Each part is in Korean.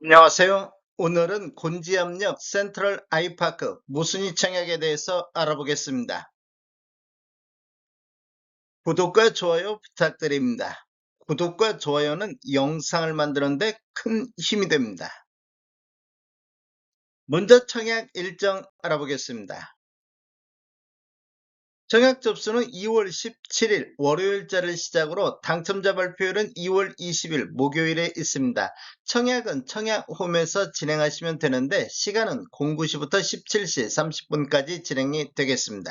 안녕하세요. 오늘은 곤지암역 센트럴 아이파크 무순이 청약에 대해서 알아보겠습니다. 구독과 좋아요 부탁드립니다. 구독과 좋아요는 영상을 만드는데 큰 힘이 됩니다. 먼저 청약 일정 알아보겠습니다. 청약 접수는 2월 17일 월요일자를 시작으로 당첨자 발표일은 2월 20일 목요일에 있습니다. 청약은 청약홈에서 진행하시면 되는데 시간은 09시부터 17시 30분까지 진행이 되겠습니다.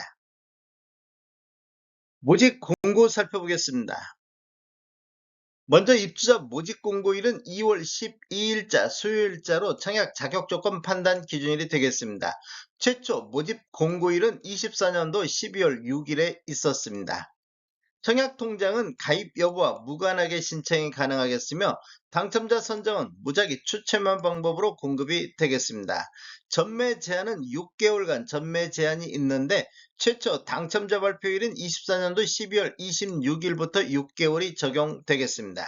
모집 공고 살펴보겠습니다. 먼저 입주자 모집 공고일은 2월 12일자 수요일자로 청약 자격 조건 판단 기준일이 되겠습니다. 최초 모집 공고일은 24년도 12월 6일에 있었습니다. 청약 통장은 가입 여부와 무관하게 신청이 가능하겠으며 당첨자 선정은 무작위 추첨한 방법으로 공급이 되겠습니다. 전매 제한은 6개월간 전매 제한이 있는데 최초 당첨자 발표일은 24년도 12월 26일부터 6개월이 적용되겠습니다.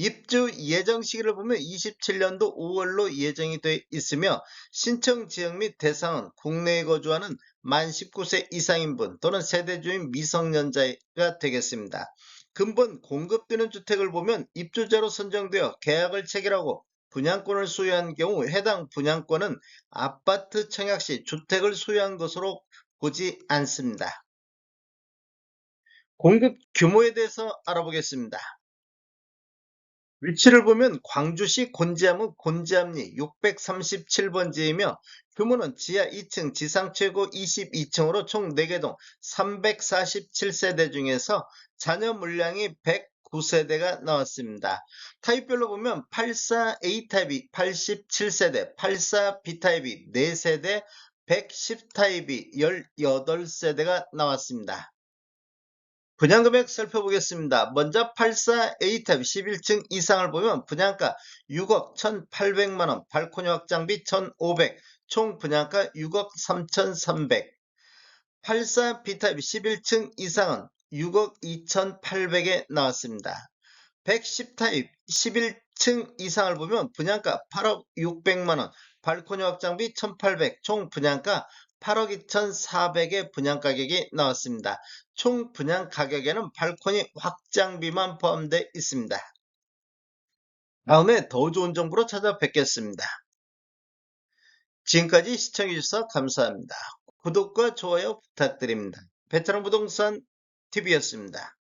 입주 예정 시기를 보면 27년도 5월로 예정이 돼 있으며 신청 지역 및 대상은 국내에 거주하는 만 19세 이상인 분 또는 세대주인 미성년자가 되겠습니다. 근본 공급되는 주택을 보면 입주자로 선정되어 계약을 체결하고 분양권을 소유한 경우 해당 분양권은 아파트 청약 시 주택을 소유한 것으로 보지 않습니다. 공급 규모에 대해서 알아보겠습니다. 위치를 보면 광주시 곤지암읍 곤지암리 637번지이며 규모는 지하 2층 지상 최고 22층으로 총 4개 동 347세대 중에서 자녀 물량이 109세대가 나왔습니다. 타입별로 보면 84A타입이 87세대, 84B타입이 4세대, 110 타입이 18세대가 나왔습니다. 분양금액 살펴보겠습니다. 먼저 84A탑 11층 이상을 보면 분양가 6억 1,800만원, 발코니 확장비 1,500, 총 분양가 6억 3,300. 84B탑 11층 이상은 6억 2,800에 나왔습니다. 110타입 11층 이상을 보면 분양가 8억 600만원, 발코니 확장비 1,800, 총 분양가 8억 2,400의 분양 가격이 나왔습니다. 총 분양 가격에는 발코니 확장비만 포함되어 있습니다. 다음에 더 좋은 정보로 찾아뵙겠습니다. 지금까지 시청해주셔서 감사합니다. 구독과 좋아요 부탁드립니다. 베테랑 부동산 TV였습니다.